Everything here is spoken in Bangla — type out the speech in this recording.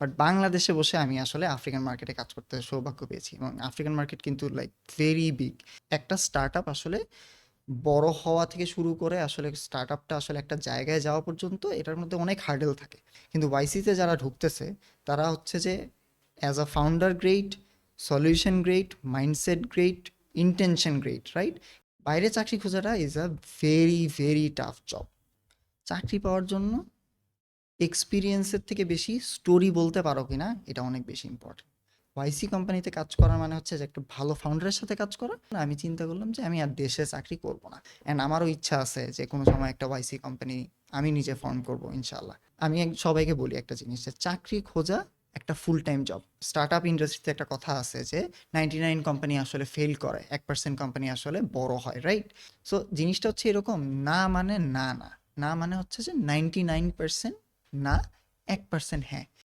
বাট বাংলাদেশে বসে আমি আসলে আফ্রিকান মার্কেটে কাজ করতে সৌভাগ্য পেয়েছি এবং আফ্রিকান মার্কেট কিন্তু লাইক ভেরি বিগ একটা স্টার্ট আসলে বড় হওয়া থেকে শুরু করে আসলে স্টার্ট আপটা আসলে একটা জায়গায় যাওয়া পর্যন্ত এটার মধ্যে অনেক হার্ডেল থাকে। কিন্তু ওয়াইসিতে যারা ঢুকতেছে, তারা হচ্ছে যে as a founder great solution great mindset great intention great right বাইরে চাকরি খোঁজাটা is a very very tough job চাকরি পাওয়ার জন্য এক্সপিরিয়েন্সের থেকে বেশি স্টোরি বলতে পারো কি না এটা অনেক বেশি ইম্পর্টেন্ট ওয়াইসি কোম্পানিতে কাজ করার মানে হচ্ছে যে একটা ভালো ফাউন্ডারের সাথে কাজ করা। আমি চিন্তা করলাম যে আমি আর দেশে চাকরি করব না। অ্যান্ড আমারও ইচ্ছা আছে যে কোনো সময় একটা ওয়াইসি কোম্পানি আমি নিজে ফর্ম করব ইনশাল্লাহ আমি সবাইকে বলি একটা জিনিস যে চাকরি খোঁজা একটা full time job startup ইন্ডাস্ট্রিতে একটা কথা আছে যে নাইনটি নাইন কোম্পানি আসলে ফেল করে, এক পার্সেন্ট কোম্পানি আসলে বড় হয় রাইট সো জিনিসটা হচ্ছে এরকম না মানে না না। না মানে হচ্ছে যে নাইনটি নাইন পার্সেন্ট না এক পার্সেন্ট হ্যাঁ